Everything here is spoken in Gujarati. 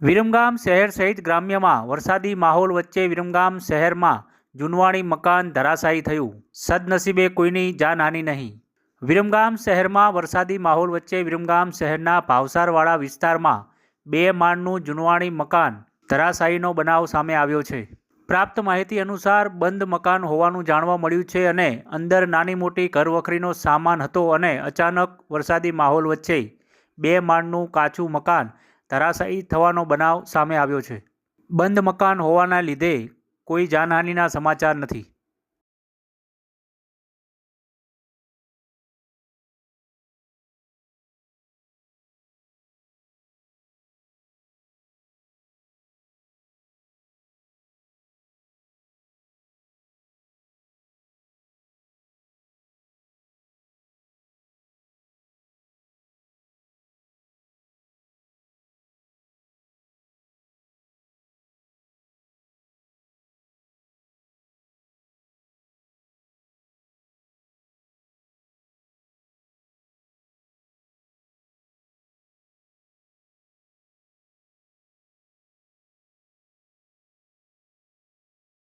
વિરમગામ શહેર સહિત ગ્રામ્યમાં વરસાદી માહોલ વચ્ચે વિરમગામ શહેરમાં જૂનવાણી મકાન ધરાશાયી થયું. સદનસીબે કોઈની જાનહાનિ નહીં. વિરમગામ શહેરમાં વરસાદી માહોલ વચ્ચે વિરમગામ શહેરના ભાવસારવાળા વિસ્તારમાં બે માળનું જૂનવાણી મકાન ધરાશાયીનો બનાવ સામે આવ્યો છે. પ્રાપ્ત માહિતી અનુસાર બંધ મકાન હોવાનું જાણવા મળ્યું છે અને અંદર નાની મોટી ઘરવખરીનો સામાન હતો અને અચાનક વરસાદી માહોલ વચ્ચે બે માળનું કાચું મકાન ધરાશાયી થવાનો બનાવ સામે આવ્યો છે. બંધ મકાન હોવાના લીધે કોઈ જાનહાનિના સમાચાર નથી.